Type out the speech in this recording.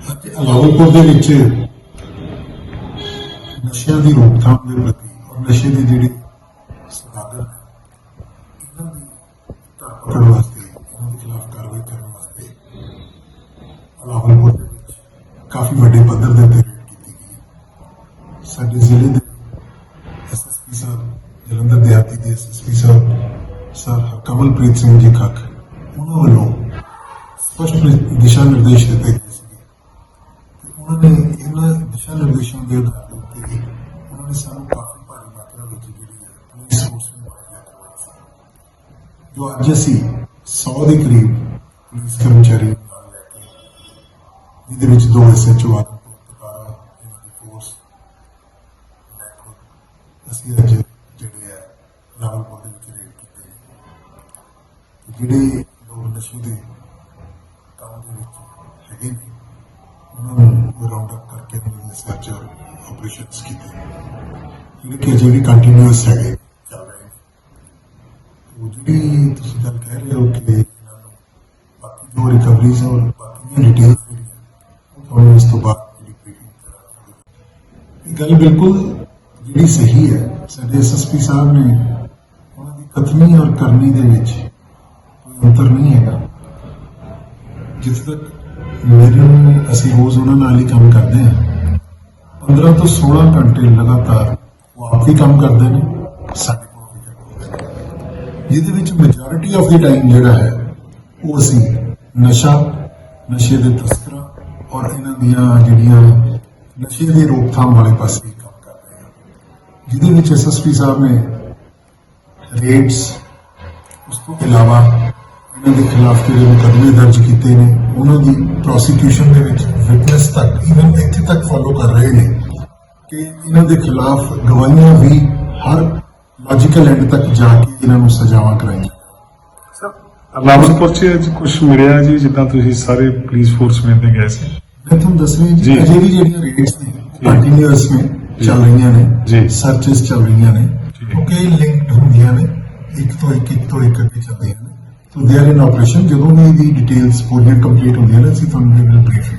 ਅਤੇ ਅਲਾਉਪੁਰ ਦੇ ਵਿੱਚ ਨਸ਼ਿਆਂ ਦੀ ਰੋਕਥਾਮ ਦੇ ਪ੍ਰਤੀ ਔਰ ਨਸ਼ੇ ਦੀ ਜਿਹੜੀ ਸਦਾਗਰ ਇਹਨਾਂ ਦੀ ਧਰਪਕੜ ਵਾਸਤੇ, ਇਹਨਾਂ ਦੇ ਖਿਲਾਫ ਕਾਰਵਾਈ ਕਰਨ ਵਾਸਤੇ ਅਲਾਉਪੁਰ ਦੇ ਵਿੱਚ ਕਾਫੀ ਵੱਡੇ ਪੱਧਰ ਦੇ ਉੱਤੇ ਰੇਡ ਕੀਤੀ ਗਈ ਸਾਡੇ ਜ਼ਿਲ੍ਹੇ ਦੇ ਐਸਐਸਪੀ ਸਾਹਿਬ, ਜਲੰਧਰ ਦਿਹਾਤੀ ਦੇ ਐਸਐਸਪੀ ਸਾਹਿਬ, ਸਰ ਕਮਲਪ੍ਰੀਤ ਸਿੰਘ ਜੀ ਖੱਖ, ਉਹਨਾਂ ਵੱਲੋਂ ਸਪਸ਼ਟ ਦਿਸ਼ਾ ਨਿਰਦੇਸ਼ ਦਿੱਤੇ ਗਏ ਸੀ ਤੇ ਉਹਨਾਂ ਨੇ ਇਹਨਾਂ ਦਿਸ਼ਾ ਦੇ ਆਧਾਰ ਦੇ ਉੱਤੇ ਉਹਨਾਂ ਨੇ ਸਾਨੂੰ ਕਾਫੀ ਭਾਰੀ ਮਾਤਰਾ ਵਿੱਚ ਜਿਹੜੀ ਹੈ ਪੁਲਿਸ ਫੋਰਸ ਨੂੰ ਮੁਹੱਈਆ ਕਰਵਾਈ ਸੀ ਜੋ ਅੱਜ ਅਸੀਂ 100 ਦੇ ਕਰੀਬ ਪੁਲਿਸ ਕਰਮਚਾਰੀ ਨਾਲ ਲੈ ਕੇ ਜਿਹਦੇ ਵਿੱਚ ਦੋ ਐਸਐਚਓ ਆਦਮਪੁਰ ਪਤਾਰਾ ਇਹਨਾਂ ਦੀ ਫੋਰਸ ਲੈ ਕੇ ਅਸੀਂ ਅੱਜ ਜਿਹੜੇ ਹੈ ਰਾਵਲਪੁਰ ਦੇ ਵਿੱਚ ਰੇਡ ਕੀਤੇ ਜਿਹੜੇ ਲੋਕ ਨਸ਼ੇ ਦੇ ਕੰਮ ਦੇ ਵਿੱਚ ਹੈਗੇ ਨੇ ਉਹਨਾਂ ਨੂੰ ਰਾਉਂਡ ਅਪ ਕਰਕੇ ਉਹਨਾਂ ਆਪਰੇਸ਼ਨਸ ਕੀਤੇ। ਜਿਹੜੇ ਕਿ ਅਜੇ ਵੀ ਕੰਟੀਨਿਊਸ ਹੈਗੇ, ਚੱਲ ਰਹੇ ਨੇ ਉਹ ਜਿਹੜੀ ਤੁਸੀਂ ਗੱਲ ਕਹਿ ਰਹੇ ਹੋ ਕਿ ਇਹਨਾਂ ਨੂੰ ਬਾਕੀ ਜੋ ਰਿਕਵਰੀਜ਼ ਔਰ ਬਾਕੀ ਦੀਆਂ ਡਿਟੇਲਸ ਜਿਹੜੀਆਂ, ਉਹ ਤੁਹਾਨੂੰ ਇਸ ਤੋਂ ਬਾਅਦ ਜਿਹੜੀ ਬਰੀਫਿੰਗ ਕਰਾਂਗੇ। ਇਹ ਗੱਲ ਬਿਲਕੁਲ ਜਿਹੜੀ ਸਹੀ ਹੈ, ਸਾਡੇ ਐਸਐਸਪੀ ਸਾਹਿਬ ਨੇ ਉਹਨਾਂ ਦੀ ਕਥਨੀ ਔਰ ਕਰਨੀ ਦੇ ਵਿੱਚ ਕੋਈ ਅੰਤਰ ਨਹੀਂ ਹੈਗਾ। ਜਿੱਥੇ ਤੱਕ ਮੇਰੇ ਅਸੀਂ ਰੋਜ਼ ਉਹਨਾਂ ਨਾਲ ਹੀ ਕੰਮ ਕਰਦੇ ਹਾਂ 15 ਤੋਂ 16 ਘੰਟੇ ਲਗਾਤਾਰ ਉਹ ਆਪ ਵੀ ਕੰਮ ਕਰਦੇ ਨੇ, ਸਾਡੇ ਕੋਲ ਵੀ ਕਰਦੇ ਜਿਹਦੇ ਵਿੱਚ ਮੈਜੋਰਿਟੀ ਆਫ ਦੀ ਟਾਈਮ ਜਿਹੜਾ ਹੈ, ਉਹ ਅਸੀਂ ਨਸ਼ਾ, ਨਸ਼ੇ ਦੇ ਤਸਕਰਾਂ ਔਰ ਇਹਨਾਂ ਦੀਆਂ ਜਿਹੜੀਆਂ ਨਸ਼ੇ ਦੀ ਰੋਕਥਾਮ ਵਾਲੇ ਪਾਸੇ ਹੀ ਕੰਮ ਕਰਦੇ ਹਾਂ ਜਿਹਦੇ ਵਿੱਚ ਐਸਐਸਪੀ ਸਾਹਿਬ ਨੇ ਰੇਡਸ ਉਸ ਤੋਂ ਇਲਾਵਾ ਇਹਨਾਂ ਦੇ ਖਿਲਾਫ ਜਿਹੜੇ ਮੁਕੱਦਮੇ ਦਰਜ ਕੀਤੇ ਨੇ, ਉਹਨਾਂ ਦੀ ਪ੍ਰੋਸੀਕਿਊਸ਼ਨ ਦੇ ਵਿੱਚ ਵਿਟਨੈਸ ਤੱਕ ਇਵਨ ਇੱਥੇ ਤੱਕ ਫਾਲੋ ਕਰ ਰਹੇ ਨੇ। ਕਿ ਇਹਨਾਂ ਦੇ ਖਿਲਾਫ ਗਵਾਹੀਆਂ ਵੀ ਹਰ ਲੌਜੀਕਲ ਐਂਡ ਤੱਕ ਜਾ ਕੇ ਇਹਨਾਂ ਨੂੰ ਸਜ਼ਾਵਾਂ ਕਰਾਈਆਂ ਅਲਾਮਤਪੁਰ ਚ ਅੱਜ ਕੁਝ ਮਿਲਿਆ ਜੀ ਜਿੱਦਾਂ ਤੁਸੀਂ ਸਾਰੇ ਪੁਲਿਸ ਫੋਰਸ ਵਿੱਚ ਗਏ ਸੀ ਮੈਂ ਤੁਹਾਨੂੰ ਦੱਸ ਰਹੀ ਜੀ ਜੀ। ਅਜੇ ਵੀ ਜਿਹੜੀਆਂ ਰੇਟਸ ਨੇ ਕੰਟੀਨਿਊਸ ਨੇ ਚੱਲ ਰਹੀਆਂ ਨੇ ਜੀ। ਸਰਚਸ ਚੱਲ ਰਹੀਆਂ ਨੇ ਜੀ। ਉਹ ਕਈ ਲਿੰਕਡ ਹੁੰਦੀਆਂ ਨੇ ਇੱਕ ਤੋਂ ਇੱਕ ਇੱਕ ਤੋਂ ਇੱਕ ਅੱਗੇ ਚੱਲਦੀਆਂ ਨੇ ਸੋ ਦੇ ਆਰ ਇਨ ਆਪਰੇਸ਼ਨ ਜਦੋਂ ਵੀ ਇਹਦੀ ਡਿਟੇਲਸ ਪੂਰੀਆਂ ਕੰਪਲੀਟ ਹੁੰਦੀਆਂ ਨੇ ਅਸੀਂ ਤੁਹਾਨੂੰ ਵੀ ਬਰੀਫ